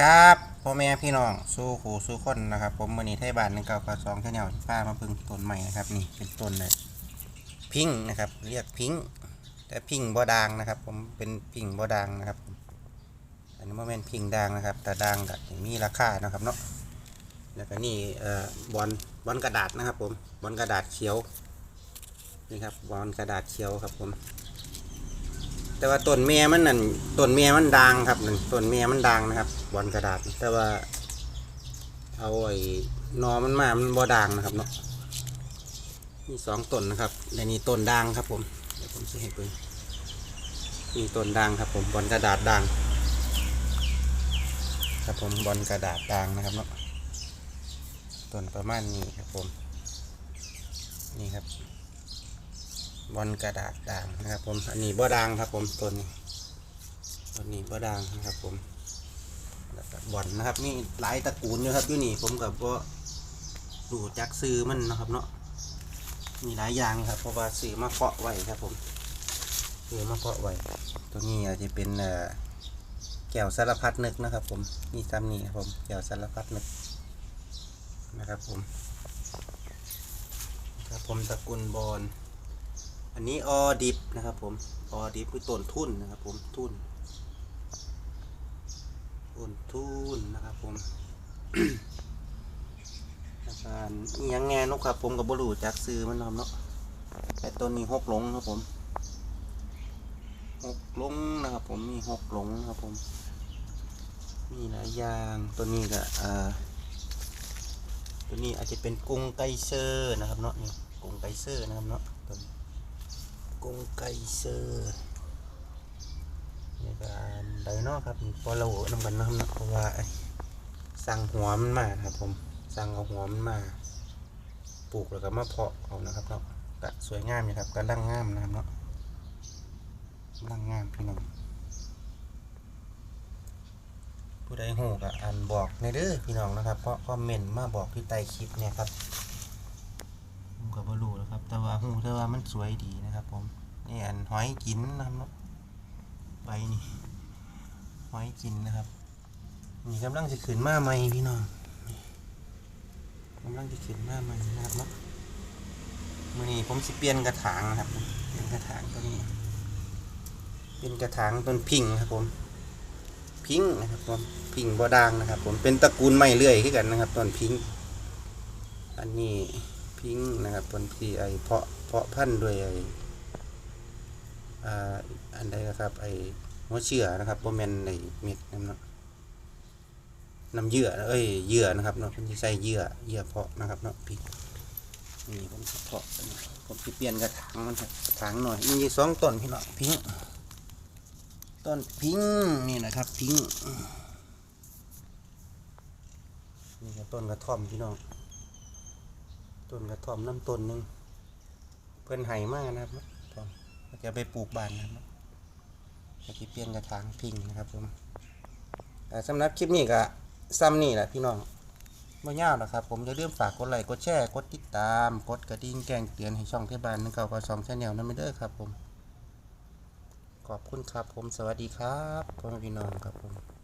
ครับพ่อแม่พี่น้องสู้ขู่สู้คนนะครับ ผมมือนี้ไทยบ้านหนึ่งเก้ากับสองแค่แนวที่ป้ามาพึ่งต้นใหม่นะครับนี่เป็นต้นเลยพิงค์นะครับ เรียกพิงค์แต่พิงค์บ่ดางนะครับ ผมเป็นพิงค์บ่ดางนะครับอันนี้โมเมนต์พิงค์ดางนะครับ แต่ดางก็มีราคานะครับเนาะแล้วก็นี่เอ่อบอลบอลกระดาษนะครับ ผมบอลกระดาษเขียวนี่ครับบอลกระดาษเขียวครับผม แต่ว่าต้นเมียมันนั่นต้นเมียมันดังครับนั่นต้นเมียมันดังนะครับบอลกระดาษ แต่ว่าเอาไอ้นอมันมา มันบ่ดังนะครับเนาะมีสองต้นนะครับและนี่ต้นดังครับผมเดี๋ยวผมจะให้เบิ่งนี่ต้นดังครับ ผมบอลกระดาษดังครับผมบอลกระดาษดังนะครับเนาะต้นประมาณนี้ครับผม นี่ครับ บอลกระดาษด่างนะครับผมอันนี้บ่ด่างครับผมตัวนี้ตัวนี้บ่ด่างนะครับผมบอลนะครับมีหลายตระกูลอยู่ครับอยู่นี่ผมกับว่าดูจักซื้อมันนะครับเนาะมีหลายอย่างครับเพราะว่าซื้อมาเพาะไว้ครับผมซื้อมาเพาะไว้ตัวนี้อาจจะเป็นเแก้วสารพัดนึกนะครับ ผมมีซ้ำนี่ครับผมแก้วสารพัดนึกนะครับผมครับผมตระกูลบอล อันนี้ออดิบนะครับผมออดิบคือต้นทุนนะครับผมทุนต้นทุนนะครับผมอาการยังแงนกครับผมกับบรูจากซื้อมันนาะครับเนาะแต่ต้นนี้หกหลงครับผมหกหลงนะครับผมมีหกหลงครับผมมีหลายอย่างตัวนี้ก็อ่าตัวนี้อาจจะเป็นกรุงไกเซอร์นะครับเนาะนี่กรุงไกเซอร์นะครับเนาะตัวนี้ กงไก่เซอร์นี่ก็ไดโนครับพอเราน้ำกันนาะครับเนะเพราะว่าสั่งหัวมันมาครับผมสั่งเอาหัวมันมาปลูกแล้วก็มาเพาะเอานะครับเนาะก็สวยงามอยู่ครับก็ดังงามนะครับเนาะดังงามพี่น้องผู้ใดหูก็อ่านบอกในเด้อพี่น้องนะครับ เพราะคอมเมนต์มาบอกที่ใต้คลิปเนี่ยครับ ผมก็บ่รู้นะครับ แต่ว่าหูแต่ว่ามันสวยดีนะครับ ผมนี่อันหอยกินนะครับใบนี่หอยกินนะครับนี่กำลังจะขึ้นมาใหม่พี่น้องกำลังจะขึ้นมาใหม่นะครับเนาะมือนี้ผมสิเปลี่ยนกระถางนะครับเปลี่ยนกระถางตัวนี้ เป็นกระถางต้นพิงครับผมพิงนะครับผมพิงบอดางนะครับ ผมเป็นตระกูลไม้เลื่อยขึ้นกันนะครับต้นพิงอันนี้ พิงค์นะครับต้นที่ไอเพาะเพาะพันธุ์ด้วยไออ่าอันใดนะครับไอหัวเชื่อนะครับโบแมนไอเม็ดน้ำเนาะน้ำเยื่อเอ้ยเยื่อนะครับเนาะผมจะใส่เยื่อเยื่อเพาะนะครับเนาะพิงค์นี่ผมจะเพาะอันนี้ผมจะเปลี่ยนกระถางมันครับกระถางหน่อยมีสองต้นพี่น้องพิงค์ต้นพิงค์นี่นะครับพิงค์นี่ก็ต้นกระท่อมพี่น้อง ต้นกระท่อมน้ำต้นหนึ่งเพื่อนไห่มากนะครับท่อมจะไปปลูกบานนะครับจะเปลี่ยนกระถางพิงนะครับผมสำหรับคลิปนี้ก็ซ้ำนี่แหละพี่น้องไม่ยาวนะครับ ผมจะเริ่าลืมฝากกดไลค์กดแชร์กดติดตามกดกระดิ่งแจ้งเตือนให้ช่องเทศบาลนึงเก่ากับสองชแนลนั่นไม่เด้อครับผม ขอบคุณครับผมสวัสดีครับพ่อแม่พี่น้องครับผม